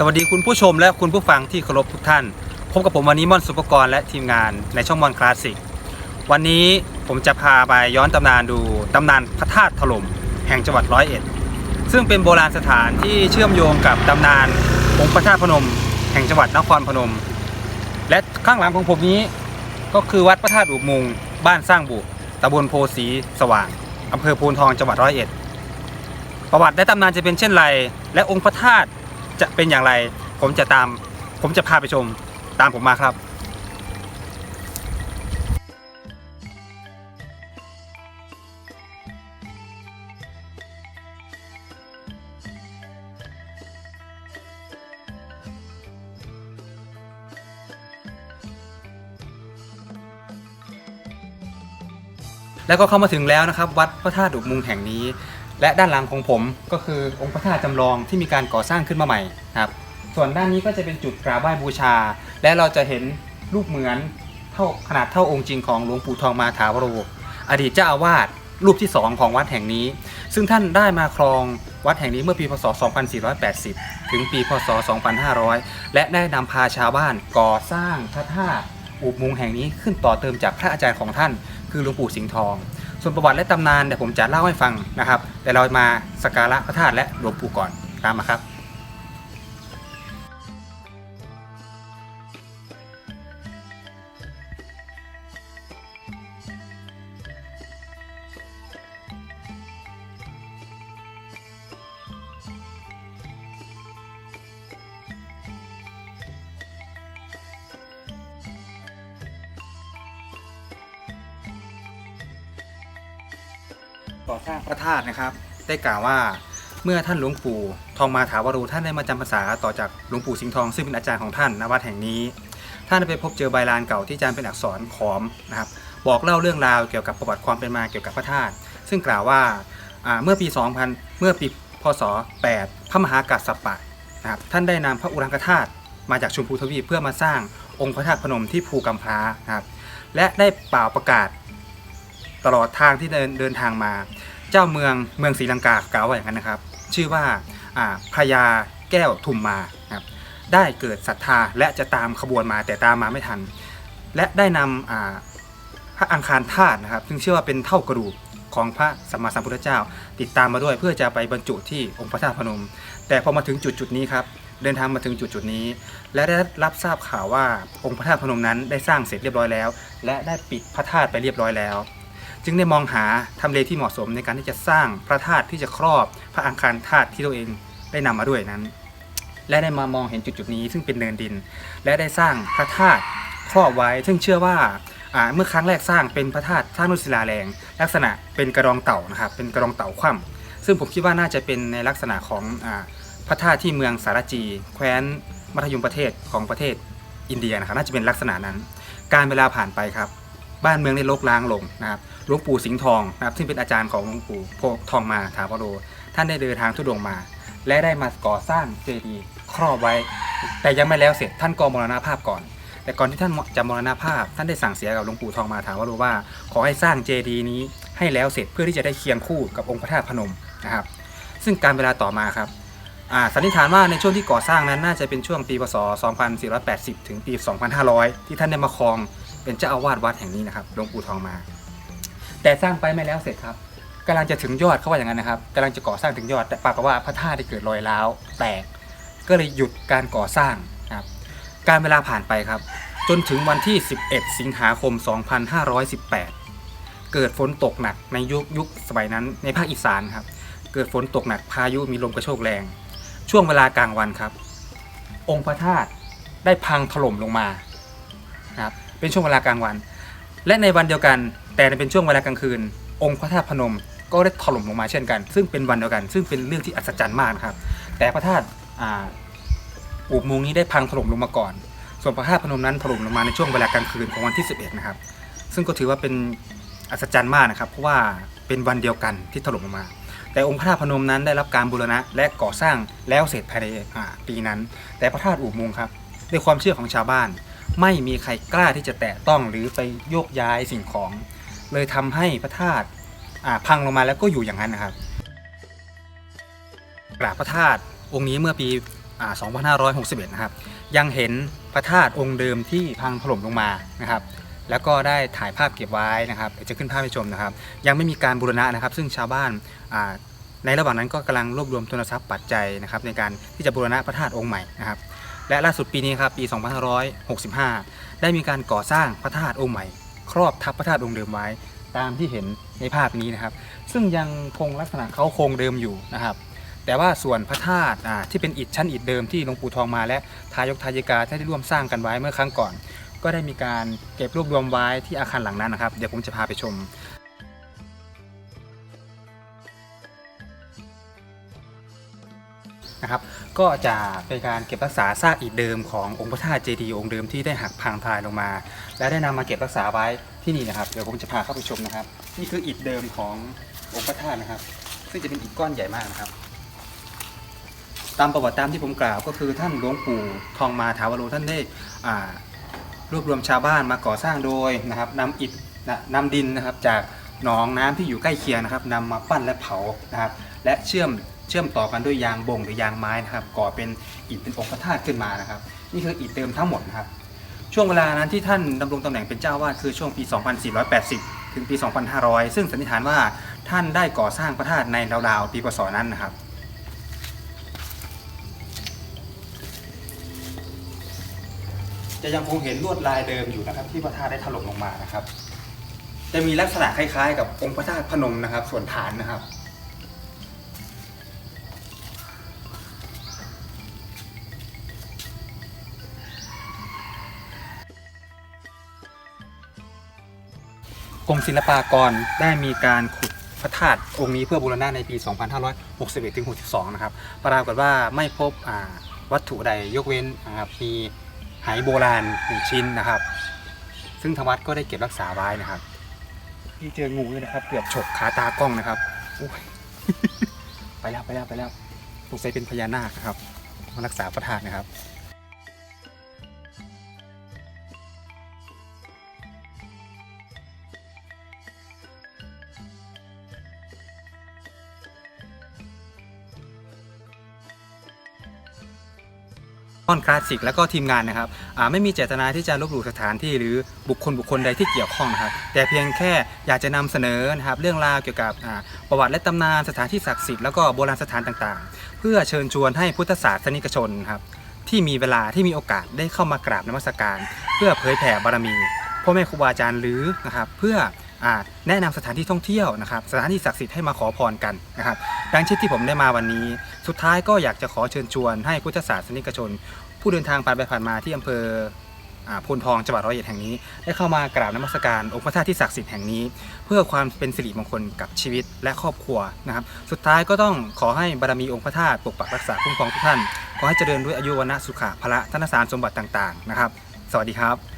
สวัสดีคุณผู้ชมและคุณผู้ฟังที่เคารพทุกท่าน พบกับผมวันนี้ม่อนสุปกรณ์และทีมงานในช่องม่อนคลาสสิก วันนี้ผมจะพาไปย้อนตำนานดูตำนานพระธาตุถล่มแห่งจังหวัดร้อยเอ็ด ซึ่งเป็นโบราณสถานที่เชื่อมโยงกับตำนานองค์พระธาตุพนม แห่งจังหวัดนครพนม และข้างหลังของผมนี้ก็คือวัดพระธาตุอุมุงบ้านสร้างบุตำบลโพสีสว่างอำเภอพูนทองจังหวัดร้อยเอ็ด ประวัติและตำนานจะเป็นเช่นไร และองค์พระธาตุ จะเป็นอย่างไร ผมจะตาม ผมจะพาไปชมตามผมมาครับแล้วก็เข้ามาถึงแล้วนะครับ วัดพระธาตุดุมุงแห่งนี้ และด้านหลังของผมก็คือองค์พระธาตุจำลองที่มีการก่อสร้างขึ้นมาใหม่ครับ ส่วนด้านนี้ก็จะเป็นจุดกราบไหว้บูชา และเราจะเห็นรูปเหมือนเท่าขนาดเท่าองค์จริงของหลวงปู่ทองมาถาวโรอดีตเจ้าอาวาสรูปที่ 2 ของวัดแห่งนี้ ซึ่งท่านได้มาครองวัดแห่งนี้เมื่อปีพศ 2480 ถึงปีพศ 2500 และได้นำพาชาวบ้านก่อสร้างพระธาตุอุมุงแห่งนี้ขึ้นต่อเติมจากพระอาจารย์ของท่าน คือหลวงปู่สิงห์ทอง ส่วนประวัติและตำนานเดี๋ยวผมจะเล่าให้ฟังนะครับ แต่เรามาสักการะพระธาตุและหลวงปู่ก่อนตามมาครับ ก่อสร้างพระธาตุนะครับ ได้กล่าวว่าเมื่อท่านหลวงปู่ทองมาถาวโรท่านได้มาจำพรรษาต่อจากหลวงปู่สิงห์ทองซึ่งเป็นอาจารย์ของท่านณวัดแห่งนี้ ท่านได้ไปพบเจอใบลานเก่าที่จานเป็นอักษรขอมนะครับบอกเล่าเรื่องราวเกี่ยวกับประวัติความเป็นมาเกี่ยวกับพระธาตุซึ่งกล่าวว่าเมื่อปี 2000 เมื่อปีพศ 8 พระมหากัสสปะนะครับท่านได้นำพระอุรังคธาตุมาจากชุมพูทวีปเพื่อมาสร้างองค์พระธาตุพนมที่ภูกำพร้านะครับและได้เป่าประกาศ ตลอดทางที่เดินเดินทางมา เจ้าเมืองเมืองศรีลังกากล่าวว่าอย่างนั้นนะครับ ชื่อว่าพญาแก้วทุมมาครับได้เกิดศรัทธาและจะตามขบวนมาแต่ตามมาไม่ทัน และได้นำพระอังคารธาตุนะครับ ซึ่งเชื่อว่าเป็นเท่ากระดูกของพระสัมมาสัมพุทธเจ้า ติดตามมาด้วยเพื่อจะไปบรรจุที่องค์พระธาตุพนม แต่พอมาถึงจุดจุดนี้ครับเดินทางมาถึงจุดจุดนี้ และได้รับทราบข่าวว่าองค์พระธาตุพนมนั้นได้สร้างเสร็จเรียบร้อยแล้ว และได้ปิดพระธาตุไปเรียบร้อยแล้ว จึงได้มองหาทำเลที่เหมาะสมในการที่จะสร้างพระธาตุที่จะครอบพระอังคารธาตุที่ตัวเองได้นำมาด้วยนั้น และได้มามองเห็นจุดจุดนี้ซึ่งเป็นเนินดิน และได้สร้างพระธาตุครอบไว้ ซึ่งเชื่อว่าเมื่อครั้งแรกสร้างเป็นพระธาตุสร้างด้วยศิลาแรง ลักษณะเป็นกระดองเต่านะครับเป็นกระดองเต่าคว่ำซึ่งผมคิดว่าน่าจะเป็นในลักษณะของอพระธาตุที่เมืองสารจี แคว้นมัธยมประเทศของประเทศอินเดียนะครับน่าจะเป็นลักษณะนั้น การเวลาผ่านไปครับ บ้านเมืองได้ลกล้างลงนะครับหลวงปู่สิงห์ทองนะครับซึ่งเป็นอาจารย์ของหลวงปู่โพทองมาถาวโรท่านได้เดินทางทุดงมา และได้มาก่อสร้างเจดีย์ครอบไว้ แต่ยังไม่แล้วเสร็จท่านก็มรณภาพก่อน แต่ก่อนที่ท่านจะมรณภาพ ท่านได้สั่งเสียกับหลวงปู่ทองมาถาวโรว่า ขอให้สร้างเจดีย์นี้ให้แล้วเสร็จเพื่อที่จะได้เคียงคู่กับองค์พระธาตุพนมนะครับ ซึ่งการเวลาต่อมาครับอ่าสันนิษฐานว่าในช่วงที่ก่อสร้างนั้นน่าจะเป็นช่วงปีพศ 2480 ถึงปี 2500 ที่ท่านได้มาครอง เป็นเจ้าอาวาสวัดแห่งนี้นะครับหลวงปู่ทองมา แต่สร้างไปไม่แล้วเสร็จครับกำลังจะถึงยอดเขาว่าอย่างนั้นนะครับกำลังจะก่อสร้างถึงยอดแต่ปรากฏว่าพระธาตุได้เกิดรอยร้าวแตกก็เลยหยุดการก่อสร้างนะครับการเวลาผ่านไปครับ จนถึงวันที่ 11 สิงหาคม 2518 เกิดฝนตกหนักในยุคยุคสมัยนั้นในภาคอีสานครับเกิดฝนตกหนักพายุมีลมกระโชกแรง ช่วงเวลากลางวันครับ องค์พระธาตุได้พังถล่มลงมานะครับ เป็นช่วงเวลากลางวัน และในวันเดียวกัน แต่เป็นช่วงเวลากลางคืน องค์พระธาตุพนมก็ได้ถล่มลงมาเช่นกัน ซึ่งเป็นวันเดียวกัน ซึ่งเป็นเรื่องที่อัศจรรย์มากครับ แต่พระธาตุอุโมงค์นี้ได้พังถล่มลงมาก่อน ส่วนพระธาตุพนมนั้นถล่มลงมาในช่วงเวลากลางคืนของวันที่ 11 นะครับ ซึ่งก็ถือว่าเป็นอัศจรรย์มากนะครับ เพราะว่าเป็นวันเดียวกันที่ถล่มลงมา แต่องค์พระธาตุพนมนั้นได้รับการบูรณะและก่อสร้างแล้วเสร็จภายในปีนั้น แต่พระธาตุอุโมงค์ครับด้วยความเชื่อของชาวบ้าน ไม่มีใครกล้าที่จะแตะต้องหรือไปโยกย้ายสิ่งของ เลยทำให้พระธาตุอ่าพังลงมาแล้วก็อยู่อย่างนั้นนะครับกราบพระธาตุองค์นี้เมื่อปีพอ่า2561 นะครับ ยังเห็นพระธาตุองค์เดิมที่พังถล่มลงมานะครับ แล้วก็ได้ถ่ายภาพเก็บไว้นะครับเดี๋ยวจะขึ้นภาพให้ชมนะครับ ยังไม่มีการบูรณะนะครับ ซึ่งชาวบ้านอ่าในระหว่างนั้นก็กำลังรวบรวมทุนทรัพย์ปัจจัยนะครับในการที่จะบูรณะพระธาตุองค์ใหม่นะครับ และล่าสุดปีนี้ครับปี 2565 ได้มีการก่อสร้างพระธาตุองค์ใหม่ ครอบทับพระธาตุองค์เดิมไว้ ตามที่เห็นในภาพนี้นะครับ ซึ่งยังคงลักษณะเขาโครงเดิมอยู่นะครับ แต่ว่าส่วนพระธาตุที่เป็นอิฐชั้นอิฐเดิมที่หลวงปู่ทองมาและทายกทายิกาได้ร่วมสร้างกันไว้เมื่อครั้งก่อน ก็ได้มีการเก็บรวบรวมไว้ที่อาคารหลังนั้นนะครับ เดี๋ยวผมจะพาไปชมนะครับ ก็จะเป็นการเก็บรักษาซากอิฐเดิมขององค์พระธาตุเจดีย์องค์เดิมที่ได้หักพังทลายลงมา และได้นำมาเก็บรักษาไว้ที่นี่นะครับเดี๋ยวผมจะพาเข้าไปชมนะครับ นี่คืออิฐเดิมขององค์พระธาตุนะครับ ซึ่งจะเป็นอิฐก้อนใหญ่มากนะครับ ตามประวัติตามที่ผมกล่าวก็คือท่านหลวงปู่ทองมาถาวโรท่านได้รวบรวมชาวบ้านมาก่อสร้างโดยนะครับนำอิฐนะนำดินนะครับจากหนองน้ำที่อยู่ใกล้เคียงนะครับนำมาปั้นและเผานะครับ และเชื่อม เชื่อมต่อกันด้วยยางบ่งหรือยางไม้นะครับ ก่อเป็นอิฐเป็นองค์พระธาตุขึ้นมานะครับ นี่คืออิฐเดิมทั้งหมดนะครับ ช่วงเวลานั้นที่ท่านดำรงตำแหน่งเป็นเจ้าวาดคือช่วงปี 2480 ถึงปี 2500 ซึ่งสันนิษฐานว่าท่านได้ก่อสร้างพระธาตุในราวๆปีพศนั้นนะครับจะยังคงเห็นลวดลายเดิมอยู่นะครับ ที่พระธาตุได้ถล่มลงมานะครับ จะมีลักษณะคล้ายๆ กับองค์พระธาตุพนมนะครับ ส่วนฐานนะครับ กรมศิลปากรได้มีการขุดพระธาตุองค์นี้เพื่อบูรณะในปี 2561ถึง62 นะครับ ปรากฏว่าไม่พบอ่าวัตถุใดยกเว้นนะครับมีไหโบราณหนึ่งชิ้นนะครับ ซึ่งทางวัดก็ได้เก็บรักษาไว้นะครับที่เจองูด้วยนะครับเกือบฉกขาตากล้องนะครับโอ้ยไปแล้วไปแล้วไปแล้วสงสัยเป็นพญานาคนะครับมารักษาพระธาตุนะครับ ต้อนคลาสสิกแล้วก็ทีมงานนะครับไม่มีเจตนาที่จะลบหลู่สถานที่หรือบุคคลบุคคลใดที่เกี่ยวข้องนะครับแต่เพียงแค่อยากจะนำเสนอนะครับเรื่องราวเกี่ยวกับประวัติและตำนานสถานที่ศักดิ์สิทธิ์แล้วก็โบราณสถานต่างๆ เพื่อเชิญชวนให้พุทธศาสนิกชนครับที่มีเวลาที่มีโอกาสได้เข้ามากราบนมัสการ เพื่อเผยแผ่บารมีพ่อแม่ครูบาอาจารย์หรือนะครับเพื่อ แนะนำสถานที่ท่องเที่ยวนะครับสถานที่ศักดิ์สิทธิ์ให้มาขอพรกันนะครับดังเช่นที่ผมได้มาวันนี้ สุดท้ายก็อยากจะขอเชิญชวนให้พุทธศาสนิกชน ผู้เดินทางผ่านไปผ่านมาที่อำเภออ่าโพนทองจังหวัดร้อยเอ็ดแห่งนี้ ได้เข้ามากราบนมัสการองค์พระธาตุที่ศักดิ์สิทธิ์แห่งนี้ เพื่อความเป็นสิริมงคลกับชีวิตและครอบครัวนะครับ สุดท้ายก็ต้องขอให้บารมีองค์พระธาตุปกปักรักษาคุ้มครองทุกท่าน ขอให้เจริญด้วยอายุวันะสุขะพละธนสารสมบัติต่างๆนะครับ สวัสดีครับ